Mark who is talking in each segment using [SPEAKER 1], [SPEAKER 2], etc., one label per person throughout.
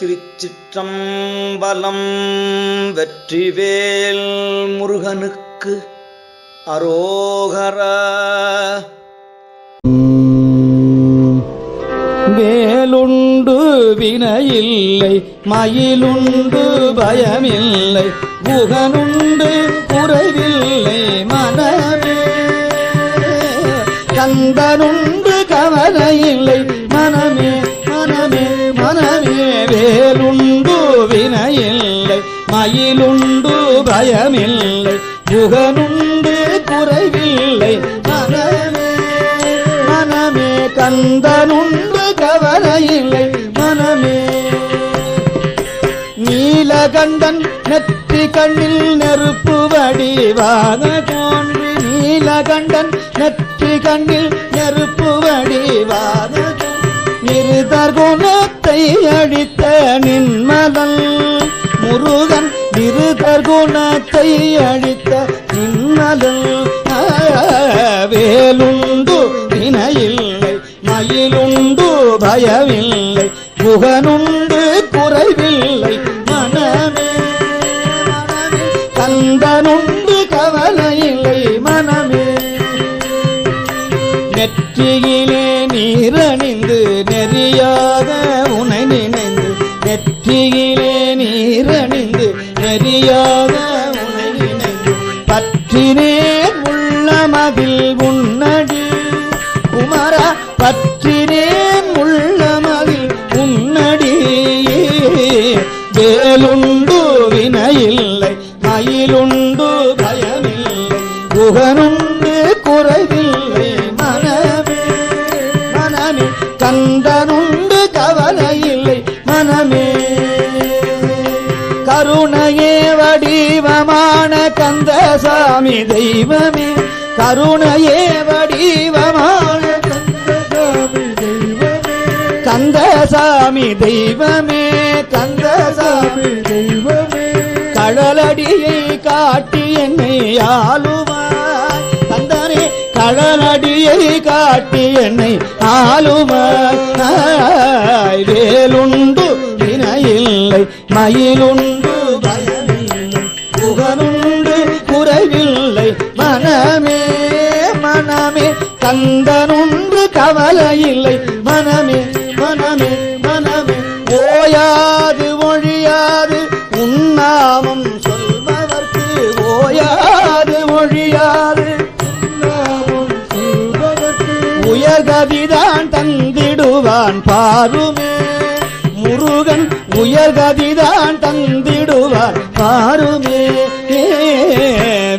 [SPEAKER 1] திருச்சிற்றம்பலம் வெற்றிவேல் முருகனுக்கு அரோகர.
[SPEAKER 2] வேலுண்டு வினையில்லை மயிலுண்டு பயமில்லை புகனுண்டு குறைவில்லை மனமே. கந்தனுண்டு கவலையில்லை மனமே. மயிலுண்டு பயமில்லை குகனுண்டு குறைவில்லை. மனமே மனமே கந்தனுண்டு கவலையில்லை. மனமே நீலகண்டன் நெற்றி கண்ணில் நெருப்பு வடிவாக தோன்றி நீலகண்டன் நெற்றி கண்ணில் நெருப்பு வடிவாக நிருதர் குணத்தை அழித்த நின்மதன் முருகன் நிருதர் குணத்தை அழித்த நின்மலன் வேலுண்டு வினையில்லை மயிலுண்டு பயமில்லை குகனுண்டு குறைவில்லை மனமே கந்தனுண்டு கவலையில்லை மனமே. நெற்றியிலே நீரணிந்து நெறிய நெறியாக பற்றினே உள்ளமதில் உன்னடி. குமர பற்றினே உள்ளமதில் உன்னடி. வேலுண்டு வினையில்லை மயிலுண்டு பயமில்லை. குகனுண்டு வடிவமான கந்தசாமி தெய்வமே. கருணையே வடிவமான கந்தசாமி தெய்வமே. கந்தசாமி தெய்வமே தெய்வமே. கடலடியை காட்டி என்னை ஆளுவாய். கந்தனே கடலடியை காட்டி என்னை ஆளுவாய். வேலுண்டு வினையில்லை மயிலுண்டு. புகனுண்டு குறைவில்லை. மனமே மனமே கந்தனுண்டு கவலையில்லை. மனமே மனமே மனமே ஓயாது ஒழியாது உன்னாமம் சொல்பவர்க்கு ஓயாது ஒழியாது உன்னாமம் உயர்கதிதான் தந்திடுவான் பாருமே. முருகன் உயர்கதிதான் தந்திடுவார். பாருமே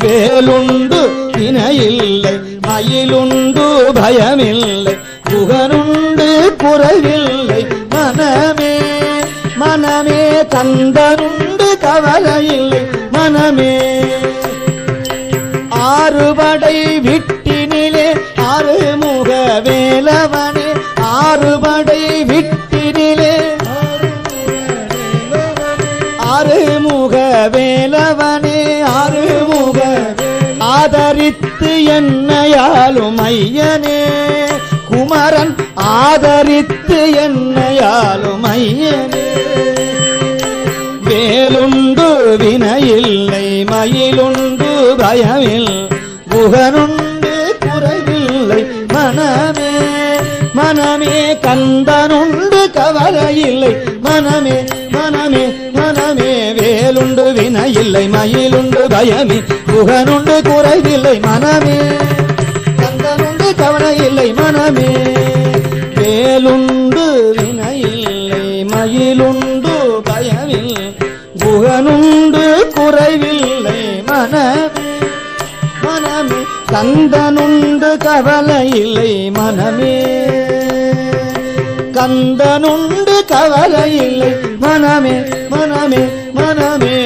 [SPEAKER 2] வேலுண்டு இணையில்லை மயிலுண்டு பயமில்லை புகனுண்டு குறைவில்லை மனமே மனமே தந்தனுண்டு கவலையில்லை. மனமே ஆறுபடை விட்டு ஆறுமுக வேலவனே ஆறுமுக ஆதரித்து என்னையாலும் ஐயனே. குமரன் ஆதரித்து என்னையாலும் ஐயனே. வேலுண்டு வினையில்லை மயிலுண்டு பயமில். குகனுண்டு குறைவில்லை மனமே. மனமே கந்தனுண்டு கவலையில்லை மனமே வேலுண்டு வினையில்லை மயிலுண்டு பயமே. குகனுண்டு குறைவில்லை மனமே. கந்தனுண்டு இல்லை மனமே. வேலுண்டு வினை வினையில்லை மயிலுண்டு பயமில் புகனுண்டு குறைவில்லை மனமே. மனமே. கந்தனுண்டு கவலை இல்லை மனமே. கந்தனுண்டு கவலை இல்லை மனமே மனமே. மனமே